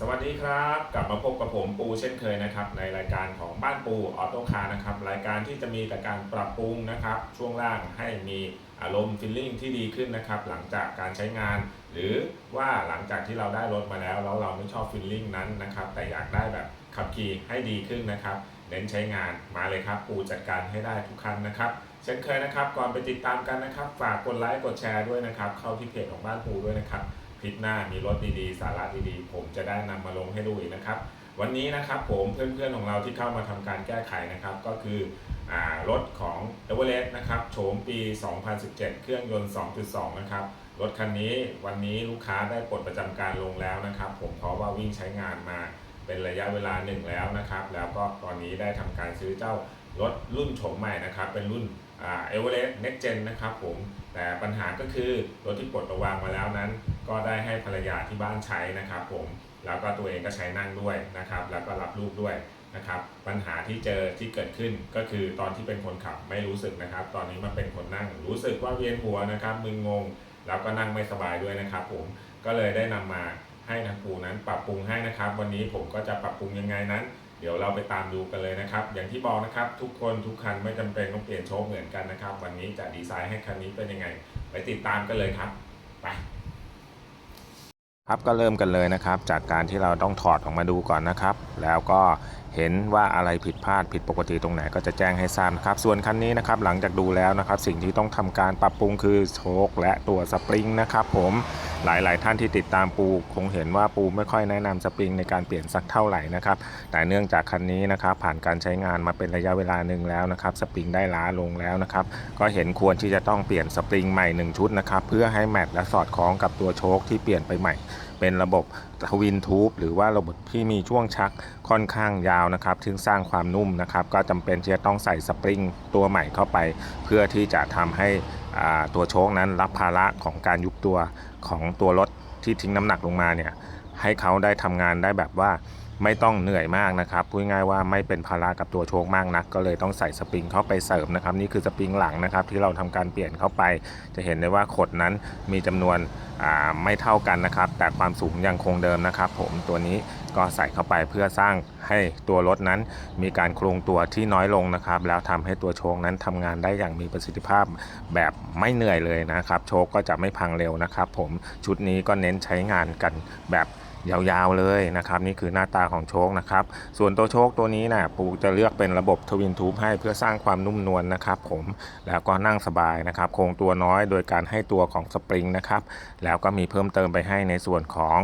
สวัสดีครับ กลับมาพบกับผมปูเช่นเคยนะครับ ในรายการของบ้านปูออโต้คาร์นะครับ รายการที่จะมีแต่การปรับปรุงนะครับ ช่วงล่างให้มีอารมณ์ฟีลลิ่งที่ดีขึ้นนะครับ หลังจากการใช้งาน หรือว่าหลังจากที่เราได้รถมาแล้วแล้วเราไม่ชอบฟีลลิ่งนั้นนะครับ แต่อยากได้แบบขับขี่ให้ดีขึ้นนะครับ เน้นใช้งานมาเลยครับ ปูจัดการให้ได้ทุกคันนะครับเช่นเคยนะครับ ก่อนไปติดตามกันนะครับ ฝากกดไลค์กดแชร์ด้วยนะครับ เข้าที่เพจของบ้านปูด้วยนะครับ คลิปหน้ามีรถดีๆ สาระดีๆ ผมจะได้นำมาลงให้ดูอีกนะครับ วันนี้นะครับผมเพื่อนๆของเราที่เข้ามาทำการแก้ไขนะครับ ก็คืออรถของ e v e r e s t นะครับโฉมปี 2017 เครื่องยนต์ 2.2 นะครับ รถคันนี้วันนี้ลูกค้าได้ปลดประจำการลงแล้วนะครับ ผมเพราะว่าวิ่งใช้งานมาเป็นระยะเวลาหนึ่งแล้วนะครับ แล้วก็ตอนนี้ได้ทำการซื้อเจ้ารถรุ่นโฉมใหม่นะครับ เป็นรุ่นเอเวอเรสต์ Next Gen นะครับผม แต่ปัญหาก็คือรถที่ปลดระวางมาแล้วนั้น ก็ได้ให้ภรรยาที่บ้านใช้นะครับผมแล้วก็ตัวเองก็ใช้นั่งด้วยนะครับ แล้วก็รับลูกด้วยนะครับปัญหาที่เจอที่เกิดขึ้นก็คือตอนที่เป็นคนขับไม่รู้สึกนะครับ ตอนนี้มาเป็นคนนั่งรู้สึกว่าเวียนหัวนะครับมึนงง แล้วก็นั่งไม่สบายด้วยนะครับ ผมก็เลยได้นำมาให้ทางปูนั้นปรับปรุงให้นะครับ วันนี้ผมก็จะปรับปรุงยังไงนั้น เดี๋ยวเราไปตามดูกันเลยนะครับ อย่างที่บอกนะครับ ทุกคนทุกคันไม่จำเป็นต้องเปลี่ยนโชคเหมือนกันนะครับ วันนี้จะดีไซน์ให้คันนี้เป็นยังไง ไปติดตามกันเลยครับไป ครับก็เริ่มกันเลยนะครับ จากการที่เราต้องถอดออกมาดูก่อนนะครับ แล้วก็เห็นว่าอะไรผิดพลาดผิดปกติตรงไหนก็จะแจ้งให้ทราบนะครับ ส่วนคันนี้นะครับหลังจากดูแล้วนะครับ สิ่งที่ต้องทำการปรับปรุงคือโชคและตัวสปริงนะครับผมหลาย ๆ ท่านที่ติดตามปูคงเห็นว่าปูไม่ค่อยแนะนำสปริงในการเปลี่ยนสักเท่าไหร่นะครับ แต่เนื่องจากคันนี้นะครับผ่านการใช้งานมาเป็นระยะเวลาหนึ่งแล้วนะครับสปริงได้ล้าลงแล้วนะครับ ก็เห็นควรที่จะต้องเปลี่ยนสปริงใหม่หนึ่งชุดนะครับเพื่อให้แมทและสอดคล้องกับตัวโชคที่เปลี่ยนไปใหม่ เป็นระบบทวินทูบหรือว่าระบบที่มีช่วงชักค่อนข้างยาวนะครับซึ่งสร้างความนุ่มนะครับ ก็จำเป็นที่จะต้องใส่สปริงตัวใหม่เข้าไป เพื่อที่จะทำให้ตัวโชคนั้นรับภาระของการยุบตัวของตัวรถที่ทิ้งน้ำหนักลงมาเนี่ยให้เขาได้ทำงานได้แบบว่า ไม่ต้องเหนื่อยมากนะครับพูดง่ายว่าไม่เป็นภาระกับตัวโชคมากนัก ก็เลยต้องใส่สปริงเข้าไปเสริมนะครับ นี่คือสปริงหลังนะครับ ที่เราทำการเปลี่ยนเข้าไป จะเห็นได้ว่าขดนั้นมีจำนวนไม่เท่ากันนะครับ แต่ความสูงยังคงเดิมนะครับ ผมตัวนี้ก็ใส่เข้าไปเพื่อสร้างให้ตัวรถนั้น มีการโครงตัวที่น้อยลงนะครับ แล้วทำให้ตัวโชคนั้นทำงานได้อย่างมีประสิทธิภาพแบบไม่เหนื่อยเลยนะครับ โชคก็จะไม่พังเร็วนะครับ ผมชุดนี้ก็เน้นใช้งานกันแบบ ยาวๆเลยนะครับนี่คือหน้าตาของโชคนะครับ ส่วนตัวโชคตัวนี้นะปูจะเลือกเป็นระบบทวินทูบให้เพื่อสร้างความนุ่มนวลนะครับผมแล้วก็นั่งสบายนะครับโครงตัวน้อยโดยการให้ตัวของสปริงนะครับแล้วก็มีเพิ่มเติมไปให้ในส่วนของ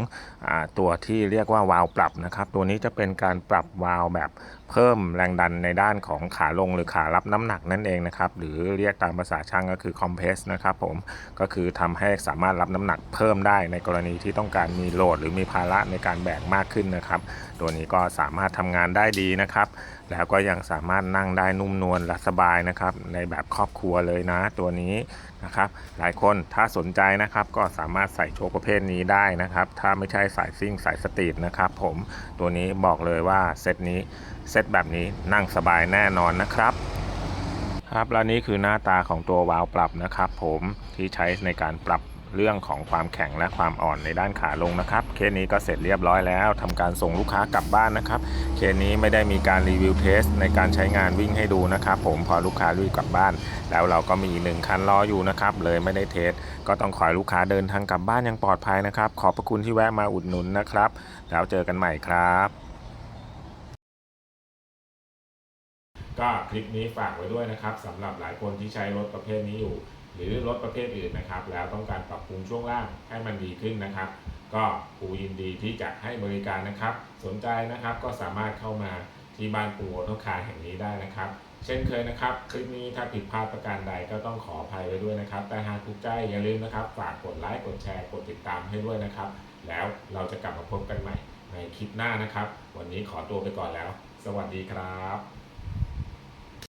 อตัวที่เรียกว่าวาล์วปรับนะครับตัวนี้จะเป็นการปรับวาล์วแบบเพิ่มแรงดันในด้านของขาลงหรือขารับน้ำหนักนั่นเองนะครับหรือเรียกตามภาษาช่างก็คือคอมเพรสนะครับผมก็คือทำให้สามารถรับน้ำหนักเพิ่มได้ในกรณีที่ต้องการมีโหลดหรือมีภาระในการแบกมากขึ้นนะครับ ตัวนี้ก็สามารถทำงานได้ดีนะครับ แล้วก็ยังสามารถนั่งได้นุ่มนวลและสบายนะครับ ในแบบครอบครัวเลยนะ ตัวนี้นะครับ หลายคนถ้าสนใจนะครับก็สามารถใส่โชว์ประเภทนี้ได้นะครับ ถ้าไม่ใช่สายซิ่งสายสตรีทนะครับ ผมตัวนี้บอกเลยว่าเซตนี้เซตแบบนี้นั่งสบายแน่นอนนะครับครับและนี่คือหน้าตาของตัววาล์วปรับนะครับ ผมที่ใช้ในการปรับ เรื่องของความแข็งและความอ่อนในด้านขาลงนะครับ เคสนี้ก็เสร็จเรียบร้อยแล้วทำการส่งลูกค้ากลับบ้านนะครับ เคสนี้ไม่ได้มีการรีวิวเทสในการใช้งานวิ่งให้ดูนะครับ ผมพอลูกค้าลุยกลับบ้าน แล้วเราก็มีหนึ่งคันรออยู่นะครับ เลยไม่ได้เทส ก็ต้องขอให้ลูกค้าเดินทางกลับบ้านอย่างปลอดภัยนะครับ ขอบพระคุณที่แวะมาอุดหนุนนะครับ แล้วเจอกันใหม่ครับก็คลิปนี้ฝากไว้ด้วยนะครับสำหรับหลายคนที่ใช้รถประเภทนี้อยู่ หรือรถประเภทอื่นนะครับ แล้วต้องการปรับปรุงช่วงล่างให้มันดีขึ้นนะครับ ก็ปูยินดีที่จะให้บริการนะครับ สนใจนะครับก็สามารถเข้ามาที่บ้านปูออโต้คารแห่งนี้ได้นะครับ เช่นเคยนะครับ คลิปนี้ถ้าผิดพลาดประการใดก็ต้องขออภัยไว้ด้วยนะครับ แต่หากถูกใจอย่าลืมนะครับฝากกดไลค์กดแชร์กดติดตามให้ด้วยนะครับ แล้วเราจะกลับมาพบกันใหม่ในคลิปหน้านะครับ วันนี้ขอตัวไปก่อนแล้ว สวัสดีครับ